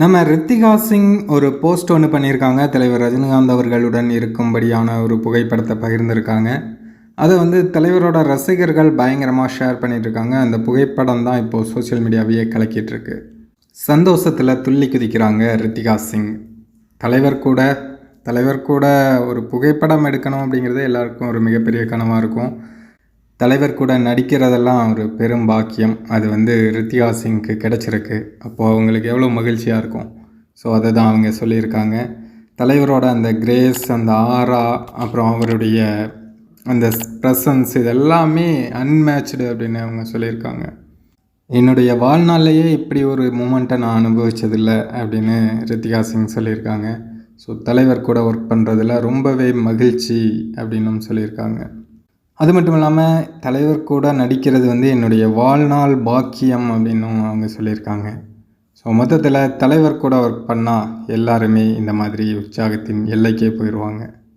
நம்ம ரித்திகா சிங் ஒரு போஸ்ட் ஒன்று பண்ணியிருக்காங்க. தலைவர் ரஜினிகாந்த் அவர்களுடன் இருக்கும்படியான ஒரு புகைப்படத்தை பகிர்ந்திருக்காங்க. அதை வந்து தலைவரோட ரசிகர்கள் பயங்கரமாக ஷேர் பண்ணிகிட்ருக்காங்க அந்த புகைப்படம் தான் இப்போது சோஷியல் மீடியாவையே கலக்கிட்டுருக்கு. சந்தோஷத்தில் துள்ளி குதிக்கிறாங்க ரித்திகா சிங். தலைவர் கூட தலைவர் கூட ஒரு புகைப்படம் எடுக்கணும் அப்படிங்கிறது எல்லாருக்கும் ஒரு மிகப்பெரிய கனவாக இருக்கும். தலைவர் கூட நடிக்கிறதெல்லாம் ஒரு பெரும் பாக்கியம். அது வந்து ரித்யா சிங்க்கு கிடச்சிருக்கு. அப்போது அவங்களுக்கு எவ்வளோ மகிழ்ச்சியாக இருக்கும். ஸோ அதை தான் அவங்க சொல்லியிருக்காங்க. தலைவரோட அந்த கிரேஸ் அந்த ஆரா அப்புறம் அவருடைய அந்த ப்ரெசன்ஸ் இது எல்லாமே அன்மேட்ச்டு அப்படின்னு அவங்க சொல்லியிருக்காங்க. என்னுடைய வாழ்நாளையே இப்படி ஒரு மூமெண்ட்டை நான் அனுபவிச்சதில்லை அப்படின்னு ரித்திகா சிங் சொல்லியிருக்காங்க. ஸோ தலைவர் கூட ஒர்க் பண்ணுறதுல ரொம்பவே மகிழ்ச்சி அப்படின்னும் சொல்லியிருக்காங்க. அது மட்டும் இல்லாமல் தலைவர் கூட நடிக்கிறது வந்து என்னுடைய வாழ்நாள் பாக்கியம் அப்படின்னும் அவங்க சொல்லியிருக்காங்க. ஸோ மொத்தத்தில் தலைவர் கூட ஒர்க் பண்ணால் எல்லாருமே இந்த மாதிரி உற்சாகத்தின் எல்லைக்கே போயிடுவாங்க